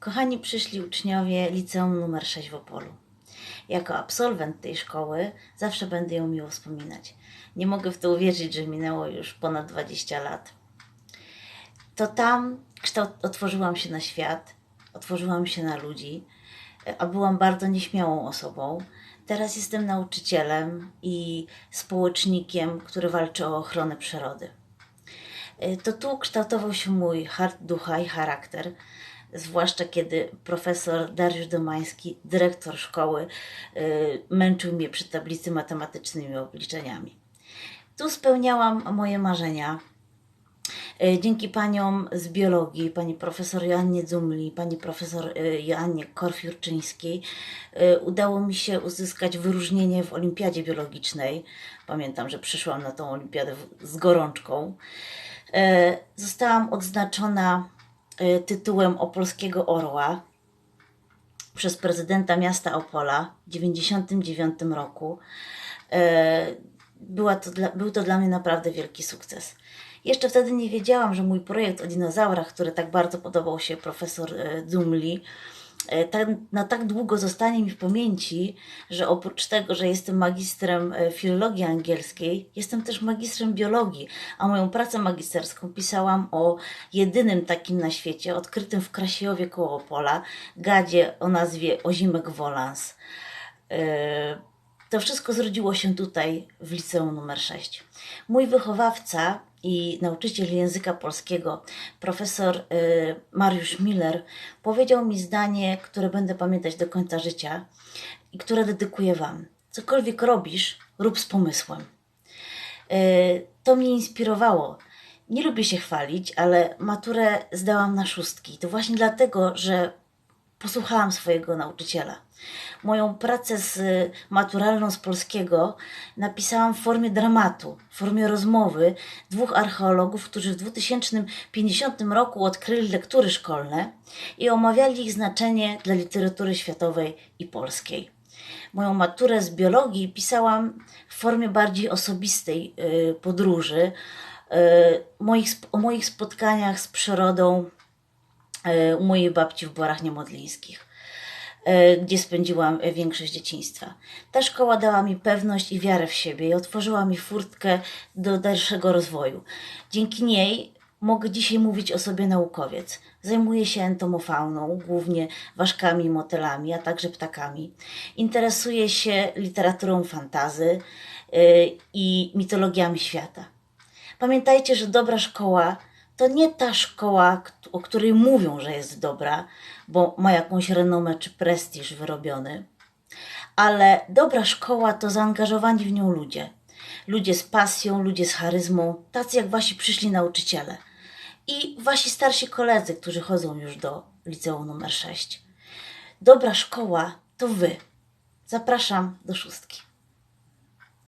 Kochani przyszli uczniowie liceum numer 6 w Opolu. Jako absolwent tej szkoły zawsze będę ją miło wspominać. Nie mogę w to uwierzyć, że minęło już ponad 20 lat. To tam kształt, otworzyłam się na świat, otworzyłam się na ludzi, a byłam bardzo nieśmiałą osobą. Teraz jestem nauczycielem i społecznikiem, który walczy o ochronę przyrody. To tu kształtował się mój hart ducha i charakter, zwłaszcza kiedy profesor Dariusz Domański, dyrektor szkoły, y, męczył mnie przy tablicy matematycznymi obliczeniami. Tu spełniałam moje marzenia. Y, Dzięki paniom z biologii, pani profesor Joannie Dzumli, pani profesor y, Joannie Korfiurczyńskiej, udało mi się uzyskać wyróżnienie w olimpiadzie biologicznej. Pamiętam, że przyszłam na tą olimpiadę z gorączką. Zostałam odznaczona e, tytułem Opolskiego Orła przez prezydenta miasta Opola w 1999 roku. E, Była to dla, był to dla mnie naprawdę wielki sukces. Jeszcze wtedy nie wiedziałam, że mój projekt o dinozaurach, który tak bardzo podobał się profesor Dzumli, e, tak, na tak długo zostanie mi w pamięci, że oprócz tego, że jestem magistrem e, filologii angielskiej, jestem też magistrem biologii, a moją pracę magisterską pisałam o jedynym takim na świecie, odkrytym w Krasiejowie koło Opola, gadzie o nazwie Ozimek Wolans. E, To wszystko zrodziło się tutaj w liceum numer 6. Mój wychowawca i nauczyciel języka polskiego, profesor y, Mariusz Miller, powiedział mi zdanie, które będę pamiętać do końca życia i które dedykuję Wam. Cokolwiek robisz, rób z pomysłem. Y, To mnie inspirowało. Nie lubię się chwalić, ale maturę zdałam na szóstki. To właśnie dlatego, że posłuchałam swojego nauczyciela. Moją pracę z maturalną z polskiego napisałam w formie dramatu, w formie rozmowy dwóch archeologów, którzy w 2050 roku odkryli lektury szkolne i omawiali ich znaczenie dla literatury światowej i polskiej. Moją maturę z biologii pisałam w formie bardziej osobistej y, podróży, y, o moich spotkaniach z przyrodą, u mojej babci w Borach Niemodlińskich, e, gdzie spędziłam e, większość dzieciństwa. Ta szkoła dała mi pewność i wiarę w siebie i otworzyła mi furtkę do dalszego rozwoju. Dzięki niej mogę dzisiaj mówić o sobie naukowiec. Zajmuję się entomofauną, głównie ważkami i motylami, a także ptakami. Interesuję się literaturą fantazy e, i mitologiami świata. Pamiętajcie, że dobra szkoła to nie ta szkoła, o której mówią, że jest dobra, bo ma jakąś renomę czy prestiż wyrobiony, ale dobra szkoła to zaangażowani w nią ludzie. Ludzie z pasją, ludzie z charyzmą, tacy jak wasi przyszli nauczyciele i wasi starsi koledzy, którzy chodzą już do liceum numer 6. Dobra szkoła to wy. Zapraszam do szóstki.